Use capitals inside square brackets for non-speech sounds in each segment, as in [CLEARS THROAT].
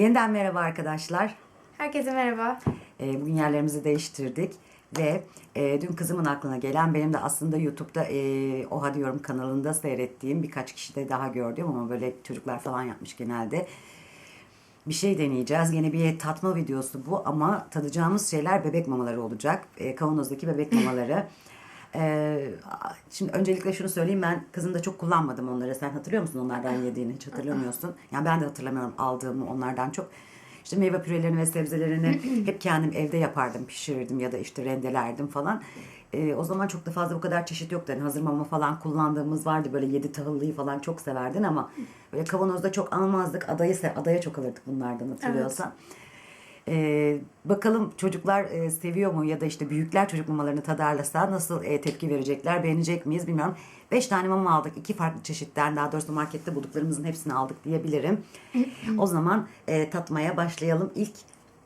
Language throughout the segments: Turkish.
Yeniden merhaba arkadaşlar. Herkese merhaba. Ee, bugün yerlerimizi değiştirdik ve e, dün kızımın aklına gelen benim de aslında YouTube'da e, Oha Diyorum kanalında seyrettiğim birkaç kişi de daha gördüm ama böyle çocuklar falan yapmış genelde. Bir şey deneyeceğiz. Yine bir tatma videosu bu ama tadacağımız şeyler bebek mamaları olacak. E, kavanozdaki bebek mamaları. [LAUGHS] Ee, şimdi öncelikle şunu söyleyeyim ben kızımda çok kullanmadım onları. Sen hatırlıyor musun onlardan yediğini? Hiç hatırlamıyorsun. [LAUGHS] Yani ben de hatırlamıyorum aldığımı onlardan çok. İşte meyve pürelerini ve sebzelerini [LAUGHS] hep kendim evde yapardım, pişirirdim ya da işte rendelerdim falan. Ee, o zaman çok da fazla bu kadar çeşit yoktu. Yani hazır mama falan kullandığımız vardı. Böyle yedi tahıllıyı falan çok severdin ama böyle kavanozda çok almazdık. Adayı se- adaya çok alırdık bunlardan hatırlıyorsan. Ee, bakalım çocuklar e, seviyor mu ya da işte büyükler çocuk mamalarını tadarlasa nasıl e, tepki verecekler, beğenecek miyiz bilmiyorum. Beş tane mama aldık. iki farklı çeşitten daha doğrusu markette bulduklarımızın hepsini aldık diyebilirim. o zaman e, tatmaya başlayalım. İlk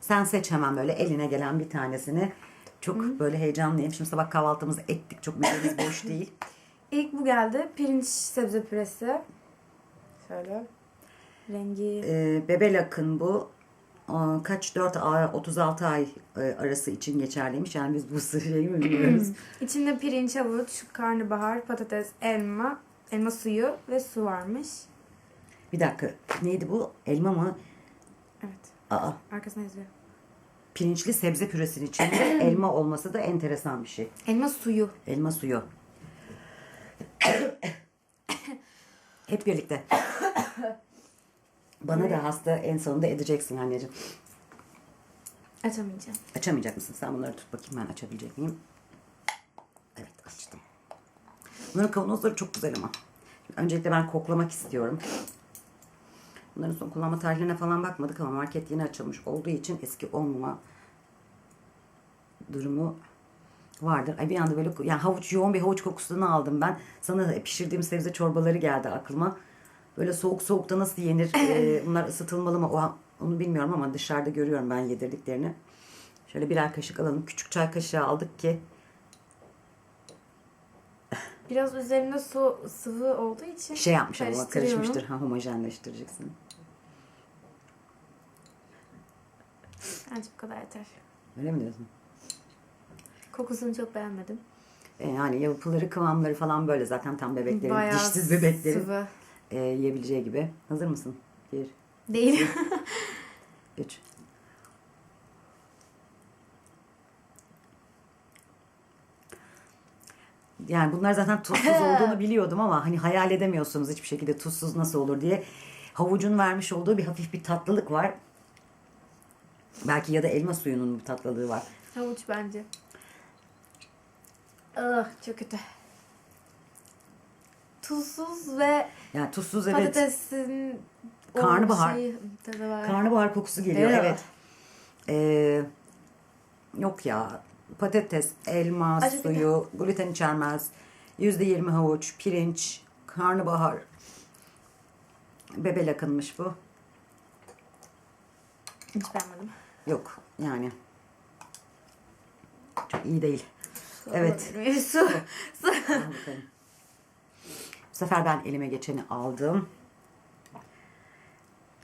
sen seç hemen böyle eline gelen bir tanesini. Çok böyle heyecanlıyım. Şimdi sabah kahvaltımızı ettik. Çok midemiz boş [LAUGHS] değil. İlk bu geldi. Pirinç sebze püresi. Şöyle. Rengi. E, bebe lakın bu. Aa, Kaç 4 ay 36 ay e, arası için geçerliymiş. Yani biz bu [LAUGHS] şeyi mi bilmiyoruz. İçinde pirinç, havuç, karnabahar, patates, elma, elma suyu ve su varmış. Bir dakika. Neydi bu? Elma mı? Evet. Aa, Arkasına yazıyor. pirinçli sebze püresinin içinde [CLEARS THROAT] elma olması da enteresan bir şey. Elma suyu. Elma suyu. [CLEARS THROAT] Hep birlikte. [CLEARS THROAT] Bana da hasta en sonunda edeceksin anneciğim. Açamayacağım. Açamayacak mısın? Sen bunları tut bakayım ben açabilecek miyim? Evet açtım. Bunların kavanozları çok güzel ama. Şimdi öncelikle ben koklamak istiyorum. Bunların son kullanma tarihlerine falan bakmadık ama market yeni açılmış olduğu için eski olmama durumu vardır. Ay bir anda böyle yani havuç yoğun bir havuç kokusunu aldım ben. Sana pişirdiğim sebze çorbaları geldi aklıma. Böyle soğuk soğukta nasıl yenir? [LAUGHS] Ee, bunlar ısıtılmalı mı? O, onu bilmiyorum ama dışarıda görüyorum ben yedirdiklerini. Şöyle birer kaşık alalım. Küçük çay kaşığı aldık ki Biraz üzerinde su sıvı olduğu için şey yapmış ama karıştırıyorum. karışmıştır. Ha homojenleştireceksin. Bence bu kadar yeter. Öyle mi diyorsun? Kokusunu çok beğenmedim. E, yani yapıları kıvamları falan böyle zaten tam bebeklerin, dişsiz bebeklerin sıvı. E, yiyebileceği gibi. Hazır mısın? Bir, Değil. [LAUGHS] üç. Yani bunlar zaten tuzsuz [LAUGHS] olduğunu biliyordum ama hani hayal edemiyorsunuz hiçbir şekilde tuzsuz nasıl olur diye. Havucun vermiş olduğu bir hafif bir tatlılık var. Belki ya da elma suyunun bir tatlılığı var. Havuç bence. Ah çok kötü. Tuzsuz ve Yani tuzsuz evet. patatesin Karnabahar. şeyi. Karnabahar kokusu geliyor Evet. evet. Ee, yok ya patates, elma Acı suyu, gluten içermez. %20 havuç, pirinç, karnabahar. Bebe lakınmış bu. Hiç beğenmedim. Yok yani. Çok iyi değil. Evet. Olabilir mi? Su. Su. Bu sefer ben elime geçeni aldım.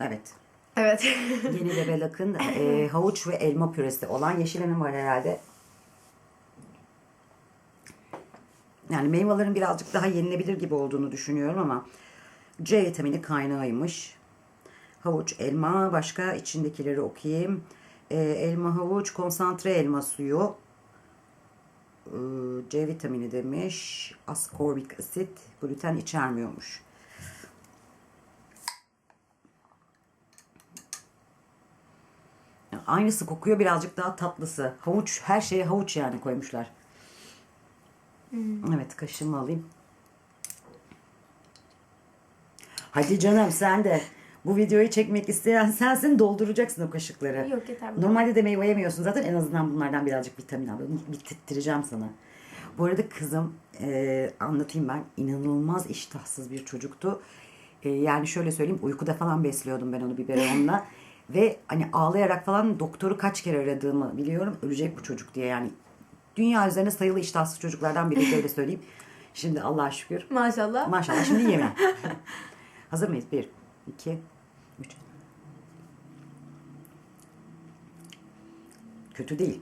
Evet. evet. [LAUGHS] Yeni lakın e, havuç ve elma püresi olan yeşilemin var herhalde. Yani meyvelerin birazcık daha yenilebilir gibi olduğunu düşünüyorum ama C vitamini kaynağıymış. Havuç, elma, başka içindekileri okuyayım. E, elma, havuç, konsantre elma suyu. E, C vitamini demiş. Askorbik asit, gluten içermiyormuş. Aynısı kokuyor birazcık daha tatlısı. Havuç her şeye havuç yani koymuşlar. Evet kaşığımı alayım. Hadi canım sen de bu videoyu çekmek isteyen sensin dolduracaksın o kaşıkları. Yok, yeter. Normalde de meyve yemiyorsun zaten en azından bunlardan birazcık vitamin al. Bitirttireceğim sana. Bu arada kızım e, anlatayım ben inanılmaz iştahsız bir çocuktu. E, yani şöyle söyleyeyim uykuda falan besliyordum ben onu biberonla. [LAUGHS] Ve hani ağlayarak falan doktoru kaç kere aradığımı biliyorum. Ölecek bu çocuk diye yani. Dünya üzerine sayılı iştahsız çocuklardan biri öyle söyleyeyim. Şimdi Allah'a şükür. Maşallah. Maşallah şimdi yeme. [LAUGHS] Hazır mıyız? Bir, iki. Kötü değil.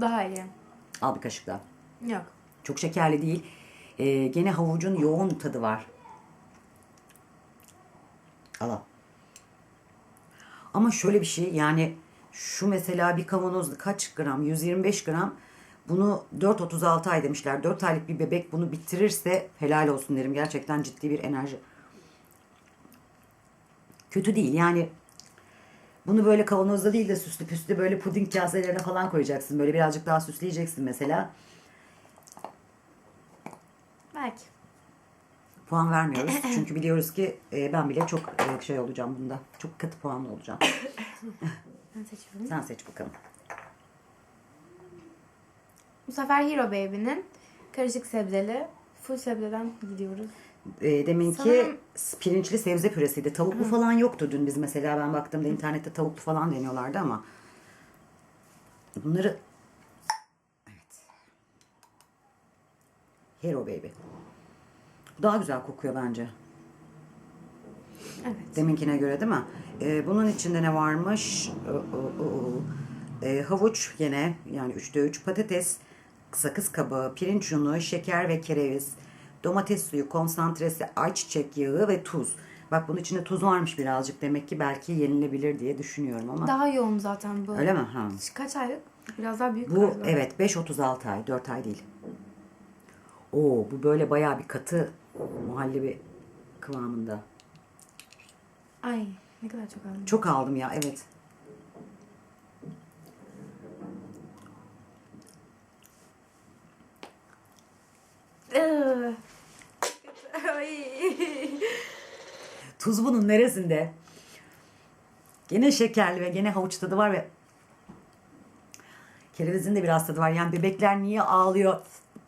Daha iyi. Al bir kaşık daha. Yok. Çok şekerli değil. Ee, gene havucun yoğun tadı var. Al al. Ama şöyle bir şey yani şu mesela bir kavanozda kaç gram? 125 gram. Bunu 4-36 ay demişler. 4 aylık bir bebek bunu bitirirse helal olsun derim. Gerçekten ciddi bir enerji. Kötü değil yani bunu böyle kavanozda değil de süslü püslü böyle puding kaselerine falan koyacaksın. Böyle birazcık daha süsleyeceksin mesela. Belki. puan vermiyoruz. [LAUGHS] Çünkü biliyoruz ki e, ben bile çok e, şey olacağım bunda. Çok katı puanlı olacağım. [LAUGHS] Ben seçiyorum. Sen seç bakalım. Bu sefer Hero Baby'nin karışık sebzeli full sebzeden gidiyoruz. E, deminki Sanırım- pirinçli sebze püresiydi. Tavuklu falan yoktu dün biz mesela ben baktığımda internette tavuklu falan deniyorlardı ama bunları evet. Hero Baby. Daha güzel kokuyor bence. Evet. Deminkine göre değil mi? Ee, bunun içinde ne varmış? Ee, havuç gene yani 3'te 3 patates, sakız kabağı, pirinç unu, şeker ve kereviz, domates suyu, konsantresi, ayçiçek yağı ve tuz. Bak bunun içinde tuz varmış birazcık. Demek ki belki yenilebilir diye düşünüyorum ama. Daha yoğun zaten bu. Öyle mi? Ha. Kaç aylık? Biraz daha büyük Bu galiba. evet 5-36 ay, 4 ay değil. Oo bu böyle bayağı bir katı muhallebi kıvamında. Ay ne kadar çok aldım. Çok aldım ya evet. Iıı. Ay. Tuz bunun neresinde? Gene şekerli ve gene havuç tadı var ve kerevizin de biraz tadı var. Yani bebekler niye ağlıyor?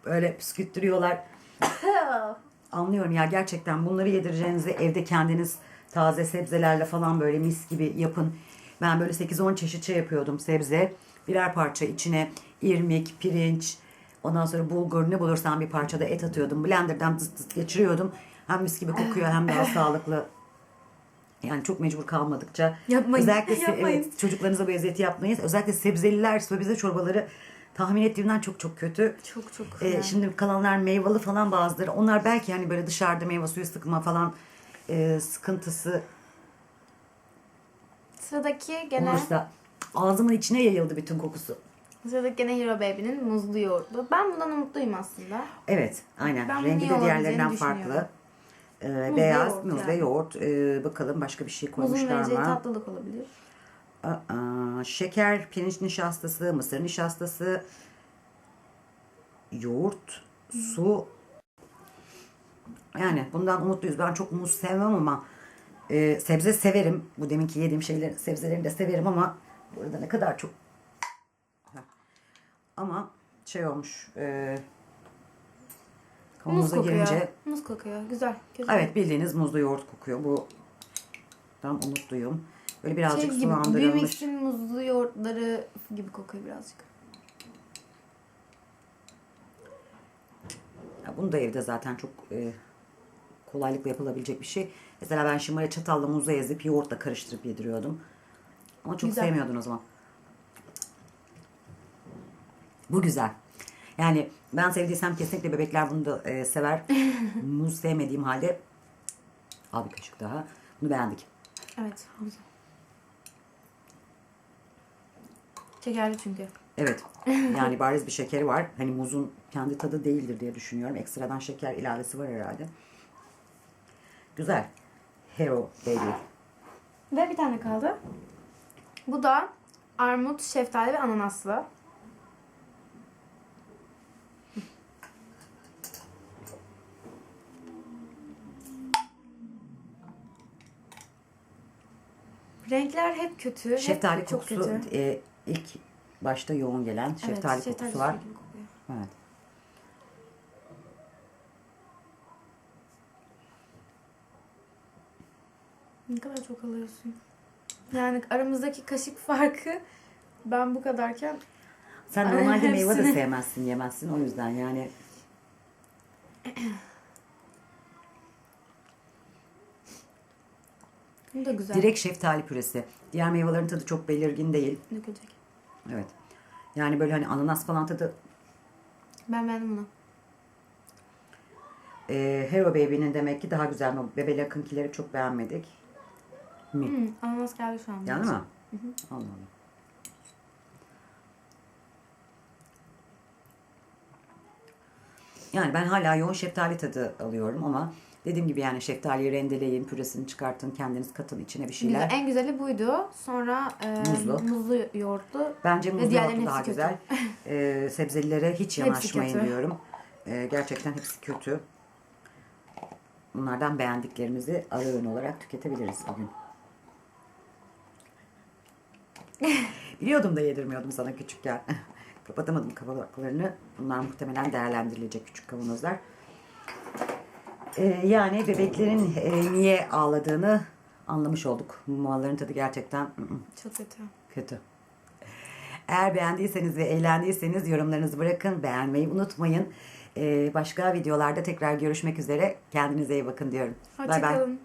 Öyle püskürttürüyorlar. [LAUGHS] Anlıyorum ya gerçekten bunları yedireceğinizi evde kendiniz taze sebzelerle falan böyle mis gibi yapın. Ben böyle 8-10 çeşit şey yapıyordum sebze. Birer parça içine irmik, pirinç, ondan sonra bulgur ne bulursan bir parça da et atıyordum. Blender'dan tıs tıs geçiriyordum. Hem mis gibi kokuyor hem daha [LAUGHS] sağlıklı. Yani çok mecbur kalmadıkça. Yapmayın, Özellikle yapmayın. evet, çocuklarınıza bu eziyeti yapmayın. Özellikle sebzeliler, sebze çorbaları tahmin ettiğimden çok çok kötü. Çok çok. Ee, yani. şimdi kalanlar meyveli falan bazıları. Onlar belki hani böyle dışarıda meyve suyu sıkma falan e, sıkıntısı Sıradaki gene olursa ağzımın içine yayıldı bütün kokusu. sıradaki gene Hero Baby'nin muzlu yoğurdu. Ben bundan umutluyum aslında. Evet, aynen. Ben Rengi de diğerlerinden farklı. Ee, Muz ve beyaz, yoğurt muz ve yani. yoğurt. Ee, bakalım başka bir şey Muzun koymuşlar vereceği mı? tatlılık olabilir. Aa, şeker, pirinç nişastası, mısır nişastası, yoğurt, su. Yani bundan umutluyuz. Ben çok muz sevmem ama e, sebze severim. Bu deminki yediğim şeyler, sebzelerini de severim ama burada ne kadar çok ama şey olmuş e, Muz kokuyor. girince Muz kokuyor. Güzel. güzel. evet bildiğiniz muzlu yoğurt kokuyor. Bu tam umutluyum. Böyle birazcık Şey gibi, sulandırılmış. Bimix'in muzlu yoğurtları gibi kokuyor birazcık. Ya bunu da evde zaten çok e, kolaylıkla yapılabilecek bir şey. Mesela ben şimdi böyle çatalla muzu ezip yoğurtla karıştırıp yediriyordum. Ama çok Güzel. sevmiyordun o zaman. Bu güzel. Yani ben sevdiysem kesinlikle bebekler bunu da e, sever. [LAUGHS] Muz sevmediğim halde al bir kaşık daha. Bunu beğendik. Evet. Güzel. Şekerli çünkü. Evet. [LAUGHS] Yani bariz bir şekeri var. Hani muzun kendi tadı değildir diye düşünüyorum. Ekstradan şeker ilavesi var herhalde. Güzel. Hero Baby. Ve bir tane kaldı. Bu da armut, şeftali ve ananaslı. Renkler hep kötü. hep Şeftali çok kokusu kötü. e, ilk başta yoğun gelen şeftali evet, şeftali kokusu var. Evet. Ne kadar çok alıyorsun. Yani aramızdaki kaşık farkı ben bu kadarken Sen normalde meyve de hepsini. sevmezsin, yemezsin. O yüzden yani [CLEARS THROAT] da güzel. direkt şeftali püresi. Diğer meyvelerin tadı çok belirgin değil. Dökülecek. Evet. Yani böyle hani ananas falan tadı Ben beğendim bunu. e, Hero Baby'nin demek ki daha güzel mi? Bebe Lakınkileri çok beğenmedik. Mi? Hmm, ananas geldi şu an. Yani mi? Allah Allah. Yani ben hala yoğun şeftali tadı alıyorum ama dediğim gibi yani şeftaliyi rendeleyin, püresini çıkartın, kendiniz katın içine bir şeyler. Güzel. En güzeli buydu. Sonra e, Muzlu. muzlu yoğurtlu. Bence muzlu yoğurtlu daha hepsi güzel. [LAUGHS] Ee, sebzelilere hiç yanaşmayın kötü. diyorum. Ee, gerçekten hepsi kötü. Bunlardan beğendiklerimizi ara öğün olarak tüketebiliriz bugün. [LAUGHS] Biliyordum da yedirmiyordum sana küçükken. [LAUGHS] Kapatamadım kapaklarını. Bunlar muhtemelen değerlendirilecek küçük kavanozlar. Ee, yani bebeklerin e, niye ağladığını anlamış olduk. Mamaların tadı gerçekten Çok kötü. Kötü. Eğer beğendiyseniz ve eğlendiyseniz yorumlarınızı bırakın. Beğenmeyi unutmayın. Ee, başka videolarda tekrar görüşmek üzere. Kendinize iyi bakın diyorum. Bay bay. Hoşçakalın.